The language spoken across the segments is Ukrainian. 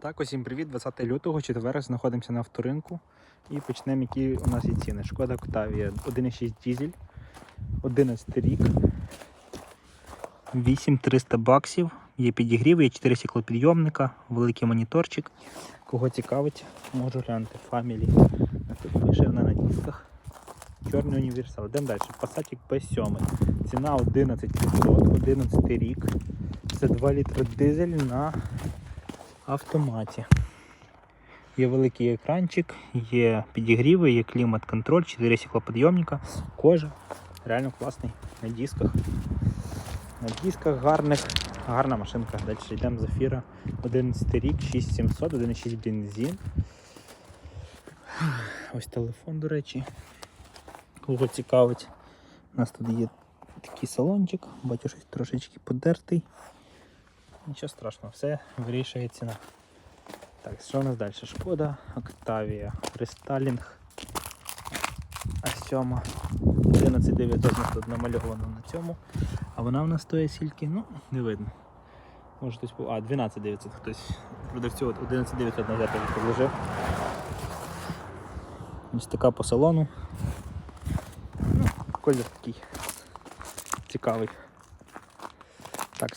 Так, усім привіт, 20 лютого, четвер, знаходимося на авторинку і почнемо, які у нас є ціни. Шкода Октавія 1,6 дізель, 11 рік, 8300 баксів, є підігрів, є 4 стеклопідйомника, великий моніторчик. Кого цікавить, можу глянути. Family. Тут пише вона на дисках. Чорний універсал. Йдемо далі. Passat P7. Ціна 11500, 11 рік. Це 2 літри дизель на автоматі. Є великий екранчик, є підігріви, є клімат-контроль, 4 стеклоподйомника, кожа. Реально класний на дисках. На дисках гарних, гарна машинка. Далі йдемо Зафіра 11 рік, 6700, 1,6 бензин. Ось телефон, до речі. Кого цікавить. У нас тут є такий салончик, бачу, щось трошечки подертий. Нічого страшного, все вирішує ціна. Так, що у нас далі? Шкода, Октавія, Рестайлінг, А7, 11900 у нас тут намальовано на цьому. А вона у нас стоїть скільки? Ну, не видно. Може хтось по- А, 12900 хтось продавцю от 11900 назад підложив. Ось така по салону. Ну, колір такий цікавий. Так,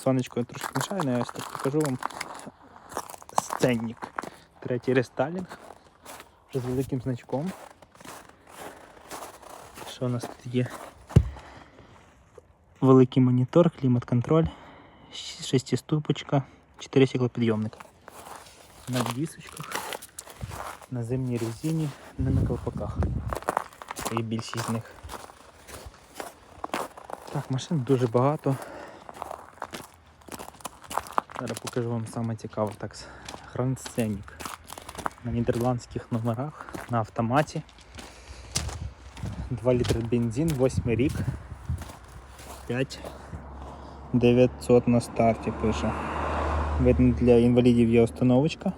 сонечко трошки мішає, але я ось так покажу вам сценник. Третій рестайлінг. Вже з великим значком. Що у нас тут є? Великий монітор, клімат-контроль, шестиступочка, 4 стеклопідйомника. На дісочках, на зимній резині, не на колпаках. І більшість з них. Так, машин дуже багато. Зараз покажу вам саме цікаве. Так, Grand Scenic на нідерландських номерах на автоматі. 2 літри бензин, 8 рік. 5 900 на старті пише. Видно, для інвалідів є установочка.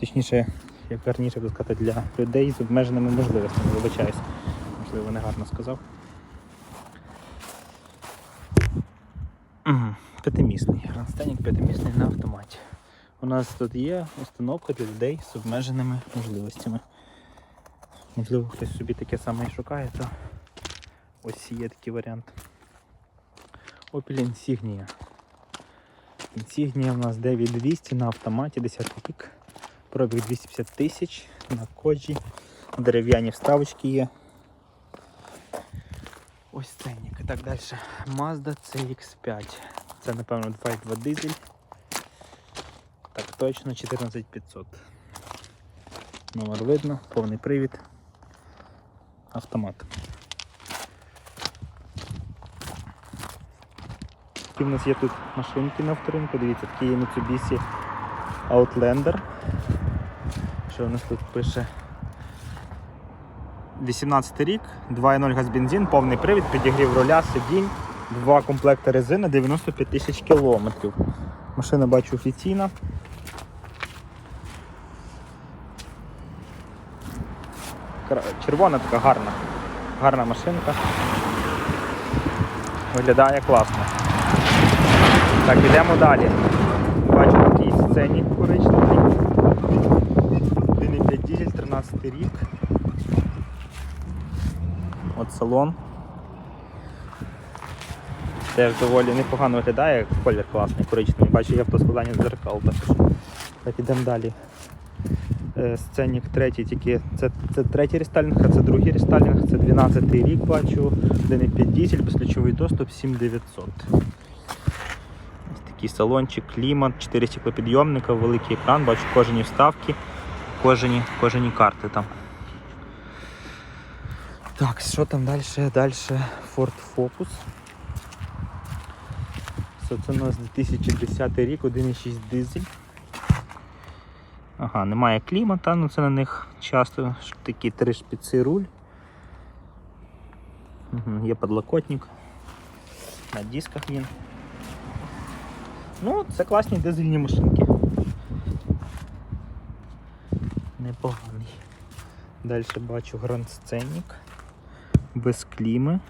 Точніше, як гарніше сказати, для людей з обмеженими можливостями. Вибачаюсь, можливо, не гарно сказав. Угу. П'ятимісний. Грандстенік п'ятимісний на автоматі. У нас тут є установка для людей з обмеженими можливостями. Можливо, хтось собі таке саме і шукає, то ось є такий варіант. Opel Insignia. Insignia у нас 9200 на автоматі, 10 рік. Пробіг 250 тисяч на коджі. Дерев'яні вставочки є. Ось ценник. Так далі. Mazda CX5. Це, напевно, 2.2 дизель. Так, точно 14500. Номер видно, повний привід. Автомат. Які в нас є тут машинки на вторинку. Дивіться, такий є Mitsubishi Outlander. Що у нас тут пише? 18 рік, 2.0 газ бензин, повний привід, підігрів руля, сидінь, два комплекти резини, 95 тисяч кілометрів. Машина бачу офіційна. Червона така гарна. Гарна машинка. Виглядає класно. Так, йдемо далі. Бачу такий сцені коричневий. 1,5 дізель, 13 рік. От салон. Теж доволі непогано виглядає, колір класний, коричневий. Бачу, є автоскладання дзеркал. Так, ідемо далі. Е, Сценік третій, тільки це, це третій рестайлінг, а це другий рестайлінг, це 12 рік бачу, 1,5 дізель, безключовий доступ 7900. Ось такий салончик, клімат, 4 стеклопідйомника, великий екран, бачу кожені вставки, кожені, кожені карти там. Так, що там далі? Далі Ford Focus. Це у нас 2010 рік, 1,6 дизель. Ага, немає клімата, ну це на них часто такі три шпіци руль. Угу, є подлокотник. На дисках він. Ну, це класні дизельні машинки. Непоганий. Далі бачу Scenic. Без кліми.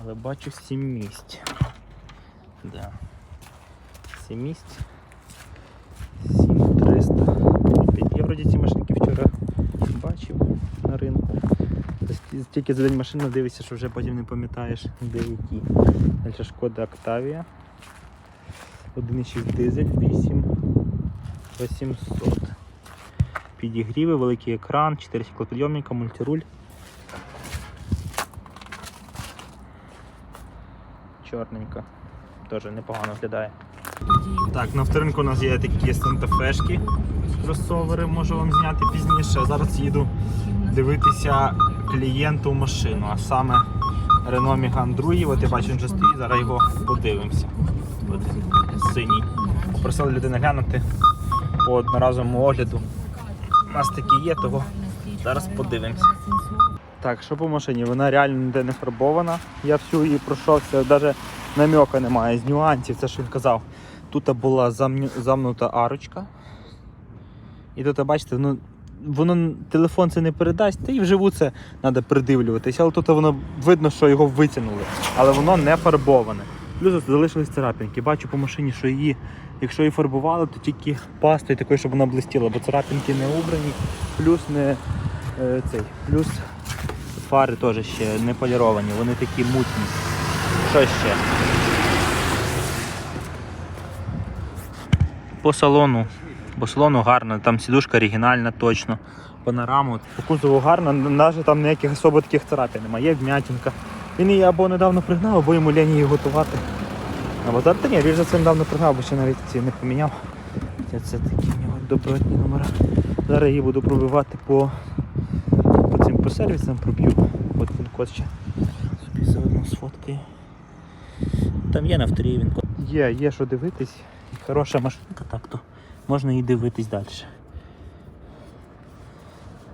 Але бачу 7 місць. Да. 7 місць. 7300. Я вроді ці машинки вчора бачив на ринку. Тільки за день машину дивишся, що вже потім не пам'ятаєш де які. Далі шкода Октавія. 1,6 дизель 8 800. Підігріви, великий екран, 4 стеклопідйомника, мультируль. Чорненька. Теж непогано виглядає. Так, на вторинку у нас є такі сантафешки. Кросовери можу вам зняти пізніше. А зараз їду дивитися клієнту машину, а саме Renault Megane 2. От я бачу, він вже стоїть, зараз його подивимося. От синій. Попросили людину глянути по одноразовому огляду. У нас такі є, того зараз подивимося. Так, що по машині? Вона реально ніде не фарбована. Я всю її пройшовся, навіть намека немає з нюансів, це що він казав. Тут була замню- арочка. І тут, бачите, воно, воно телефон це не передасть, та і вживу це треба придивлюватися. Але тут воно видно, що його витягнули. Але воно не фарбоване. Плюс залишились царапинки. Бачу по машині, що її, якщо її фарбували, то тільки пастою такою, щоб вона блистіла, бо царапинки не убрані, плюс не е, цей, плюс фари теж ще не поліровані, вони такі мутні. Що ще? По салону. По салону гарно, там сідушка оригінальна точно. Панораму. По кузову гарно, навіть там ніяких особо таких царапин немає, є вмятинка. Він її або недавно пригнав, або йому лені її готувати. Або та, ні, він же це недавно пригнав, бо ще навіть ці не поміняв. Це такі в нього добротні номера. Зараз її буду пробивати по, по цим по сервісам проб'ю. От він код ще собі заодно сфоткаю. Там є на вторій. Є, є що дивитись. Хороша машинка, так то можна її дивитись далі.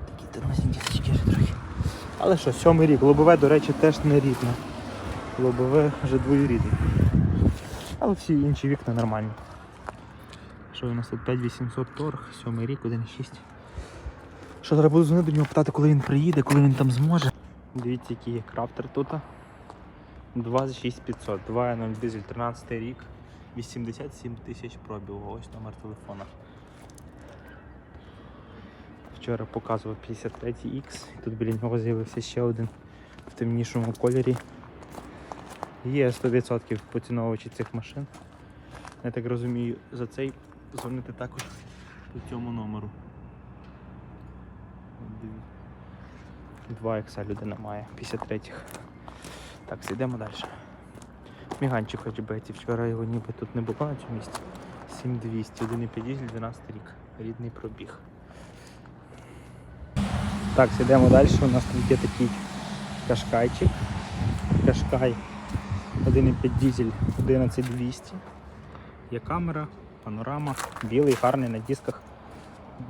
Такі тормозні діточки вже трохи. Але що, сьомий рік. Лобове, до речі, теж не рідне. Лобове вже двоюрідне. Але всі інші вікна нормальні. Що у нас тут 5800 торг, сьомий рік, 1,6. Що треба буду дзвонити до нього питати, коли він приїде, коли він там зможе. Дивіться, який є крафтер тут. 26500, 2.0 дизель, 13 рік, 87 тисяч пробігу. Ось номер телефона. Вчора показував 53X, і тут біля нього з'явився ще один в темнішому кольорі. Є 100% поціновувачі цих машин. Я так розумію, за цей дзвонити також по цьому номеру. От диві- Два ікса людина має, 53-х. Так, йдемо далі. Міганчик хоч би, вчора його ніби тут не було на цьому місці. 7200, 1,5 дизель, 12 рік. Рідний пробіг. Так, йдемо далі. У нас тут є такий кашкайчик. Кашкай 1,5 дизель 11200. Є камера, панорама, білий, гарний на дисках.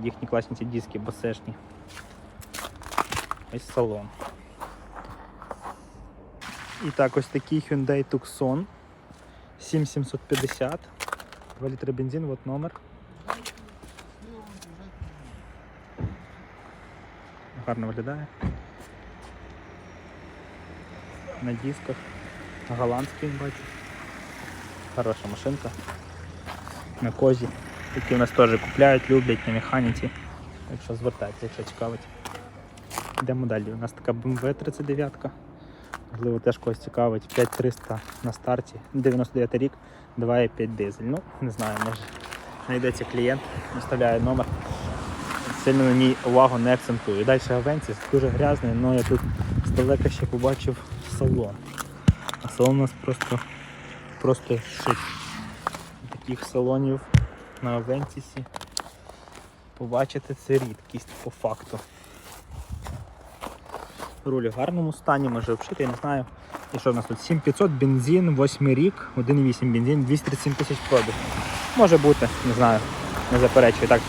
Їхні класні ці диски басешні. Ось салон. І так, ось такий Hyundai Tucson 7750. 2 літри бензин, от номер. Гарно виглядає. На дисках. Голландський бачу. Хороша машинка. На козі. Такі у нас теж купляють, люблять на механіці. Так що якщо цікавить. Йдемо далі. У нас така BMW 39. Можливо, теж когось цікавить. 5300 на старті. 99 рік, 2,5 дизель. Ну, не знаю, може знайдеться клієнт, оставляє номер. Сильно на ній увагу не акцентую. Далі Авенсіс дуже грязний, але я тут здалека ще побачив салон. А салон у нас просто, просто шик. Таких салонів на Авентісі побачити це рідкість по факту. Руль в гарному стані, може обшити, я не знаю. І що в нас тут? 7500 бензин, 8 рік, 1,8 бензин, 237 тисяч пробіг. Може бути, не знаю, не заперечую. Так,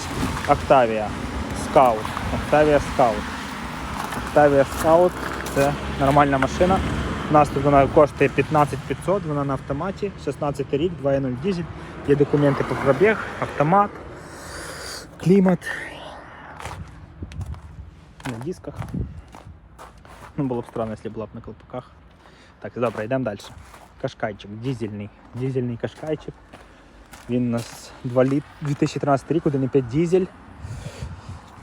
Octavia Scout. Octavia Scout. Octavia Scout це нормальна машина. У нас тут вона коштує 15500, вона на автоматі, 16 рік, 2.0 дизель. Є документи по пробіг, автомат, клімат. На дисках. Ну, було б странно, якщо була б на колпаках. Так, добре, йдемо далі. Кашкайчик, дизельний. Дизельний кашкайчик. Він у нас 2 літ... 2013 рік, 1,5 дизель.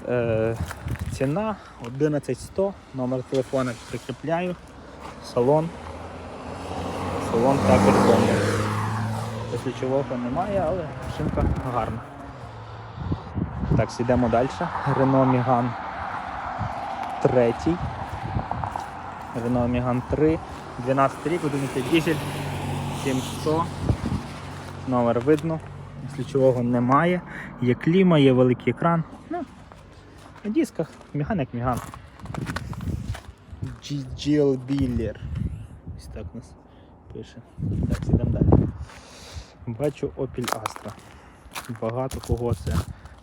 Е, ціна 11100, номер телефона прикріпляю, салон. Салон також повний. Ключового немає, але машинка гарна. Так, йдемо далі. Renault Megane 3. Renault Megane 3. 12 рік, 11 дизель, 700. Номер видно. Ключового немає. Є кліма, є великий екран. Ну, на дисках Міган як Міган. GGL Biller. Ось так у нас пише. Так, сідемо далі. Бачу Opel Astra. Багато кого це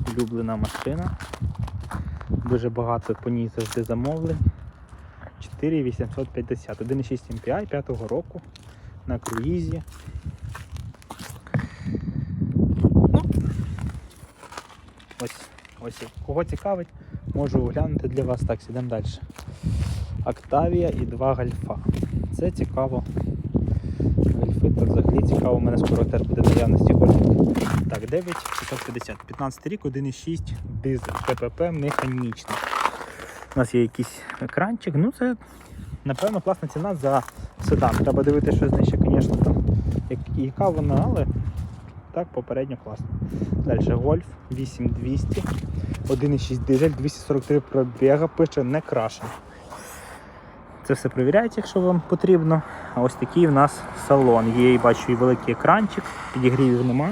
улюблена машина. Дуже багато по ній завжди замовлень. 4850. 1,6 MPI 5 року на круїзі. Ну, ось, ось. Кого цікавить, можу оглянути для вас. Так, сідемо далі. Октавія і два гальфа. Це цікаво. Гольфи, то взагалі цікаво, у мене скоро теж буде наявності гольфів. Так, 9550, 15 рік, 1,6 дизель, КПП механічний. У нас є якийсь екранчик, ну це напевно класна ціна за седан. Треба дивитися, що знижче, звісно, там, як- яка вона, але так, попередньо класно. Далі гольф 8200, 1,6 дизель, 243 пробіга, пише не крашен. Це все перевіряється, якщо вам потрібно. А ось такий в нас салон. Є, бачу, і великий екранчик, підігрівів нема.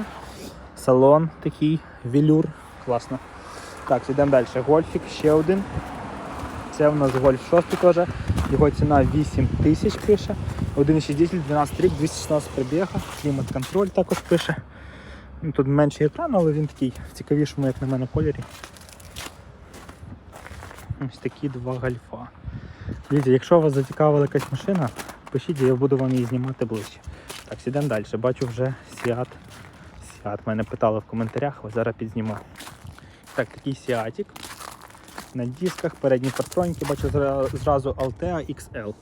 Салон такий, велюр. Класно. Так, йдемо далі. Гольфік, ще один. Це у нас гольф 6 теж. Його ціна 8 тисяч пише. 1,6 дизель, 12 рік, 216 пробіга, клімат-контроль також пише. Ну, Тут менший екран, але він такий в цікавішому, як на мене, кольорі. Ось такі два гольфа. Дивіться, якщо вас зацікавила якась машина, пишіть, я буду вам її знімати ближче. Так, сідемо далі. Бачу вже Сіат. Сіат мене питали в коментарях, зараз підзніму. Так, такий Сіатік. На дисках, передні партроніки, бачу зразу Altea XL.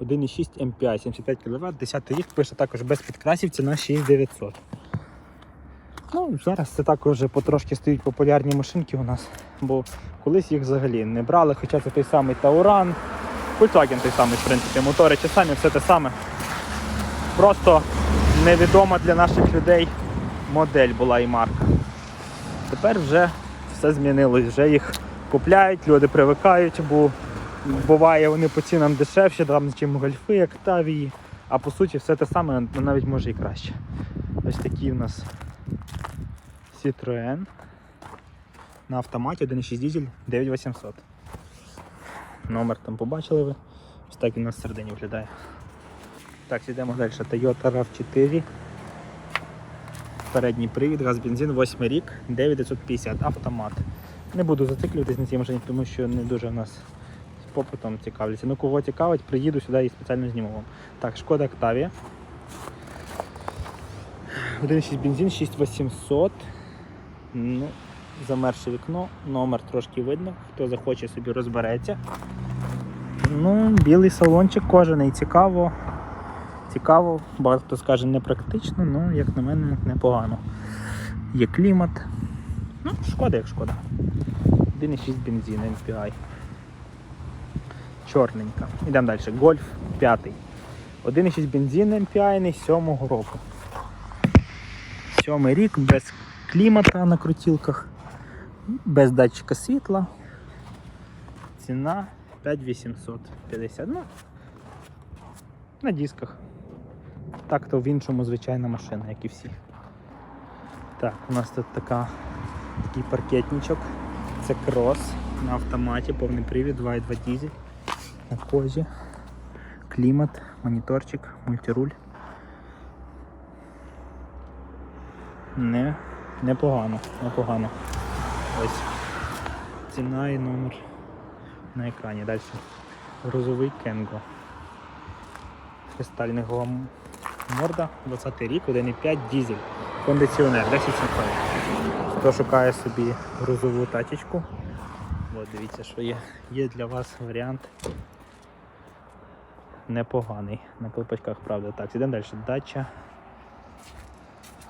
1,6 MPI, 75 кВт, 10 рік, пише також без підкрасів, ціна 6900. Ну, зараз це також потрошки стають популярні машинки у нас, бо колись їх взагалі не брали, хоча це той самий Тауран, Volkswagen той самий, в принципі, мотори ті самі, все те саме. Просто невідома для наших людей модель була і марка. Тепер вже все змінилось, вже їх купляють, люди привикають, бо буває вони по цінам дешевші, там, чим гольфи, Октавії, а по суті все те саме, навіть може і краще. Ось такі в нас Citroën на автоматі 1,6 дизель 9800. Номер там побачили ви. Ось так він у нас всередині виглядає. Так, йдемо далі. Toyota RAV4. Передній привід, газ бензин, 8 рік, 9950, автомат. Не буду зациклюватись на цій машині, тому що не дуже в нас з попитом цікавляться. Ну кого цікавить, приїду сюди і спеціально зніму вам. Так, шкода Octavia. 1,6 бензин, 6800. Ну, замерше вікно, номер трошки видно, хто захоче собі розбереться. Ну, білий салончик кожаний, цікаво. Цікаво, багато хто скаже непрактично, але як на мене непогано. Є клімат. Ну, шкода як шкода. 1,6 бензин MPI. Чорненька. Йдемо далі. Гольф 5. 1,6 бензин MPI 7-го року. Сьомий рік без клімата на крутілках, без датчика світла. Ціна 5850. Ну, на дисках. Так то в іншому звичайна машина, як і всі. Так, у нас тут така, такий паркетничок. Це крос на автоматі, повний привід, 2.2 дизель на козі. Клімат, моніторчик, мультируль. Не, непогано, непогано. Ось ціна і номер на екрані. Далі. Грузовий Кенго. Кристального морда, 20 рік, 1,5 дизель. Кондиціонер, 10 сімфонів. Хто шукає собі грузову тачечку, от дивіться, що є. Є для вас варіант непоганий. На колпачках, правда. Так, ідемо далі. Дача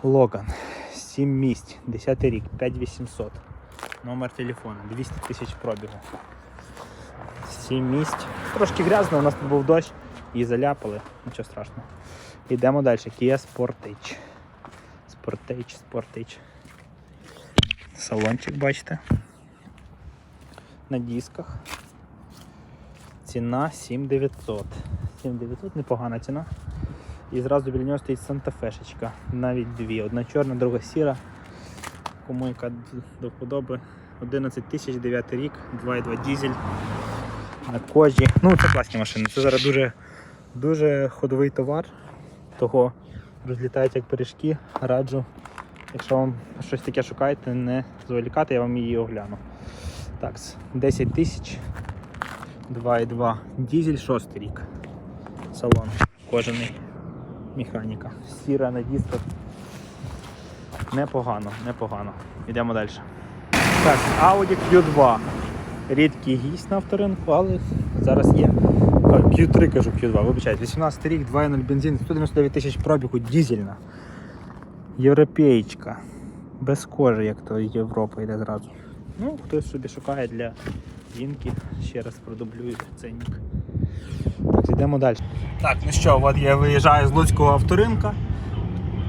Логан. 7 місць, 10 рік, 5800. Номер телефону 200 тисяч пробігу. 7 місць. Трошки грязно, у нас тут був дощ і заляпали, нічого страшного. Йдемо далі. Kia Sportage. Sportage, Sportage. Салончик, бачите. На дисках. Ціна 7900. 7900 непогана ціна. І зразу біля нього стоїть Санта-Фешечка. Навіть дві. Одна чорна, друга сіра. Кому яка до вподоби. 11 тисяч, 9 рік, 2,2 дізель на кожі. Ну, це класні машини. Це зараз дуже, дуже ходовий товар. Того розлітають як пиріжки. Раджу. Якщо вам щось таке шукаєте, не зволікати, я вам її огляну. Так, 10 тисяч. 2,2 дізель, 6 рік. Салон кожаний. Механіка. Сіра на дисках. Непогано, непогано. Йдемо далі. Так, Audi Q2. Рідкий гість на авторинку, але зараз є. Q3 кажу Q2, вибачайте. 18 рік, 2.0 бензин, 199 тисяч пробігу, дізельна. Європейська. Без кожи, як то Європа йде зразу. Ну, хтось собі шукає для жінки. Ще раз продублюю ценник. Так, йдемо далі. Так, ну що, от я виїжджаю з Луцького авторинка.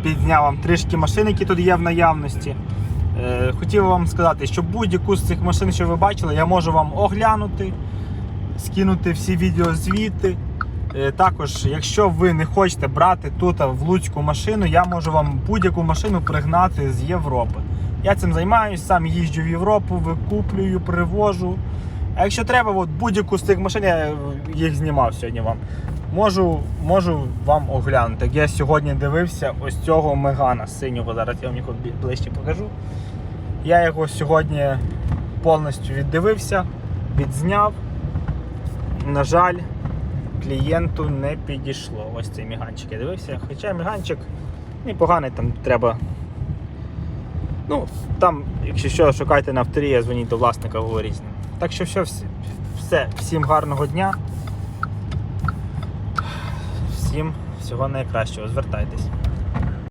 Підзняв вам трішки машин, які тут є в наявності. Е, Хотів вам сказати, що будь-яку з цих машин, що ви бачили, я можу вам оглянути, скинути всі відеозвіти. Е, Також, якщо ви не хочете брати тут в Луцьку машину, я можу вам будь-яку машину пригнати з Європи. Я цим займаюся, сам їжджу в Європу, викуплюю, привожу. А якщо треба, от будь-яку з цих машин, я їх знімав сьогодні вам. Можу, можу вам оглянути. Я сьогодні дивився ось цього мегана синього. Зараз я вам його ближче покажу. Я його сьогодні повністю віддивився, відзняв. На жаль, клієнту не підійшло. Ось цей міганчик я дивився. Хоча міганчик непоганий, там треба. Ну, там, якщо що, шукайте на авторі, дзвоніть до власника, говоріть. Так що все, все. всім гарного дня. Всім всього найкращого. Звертайтесь.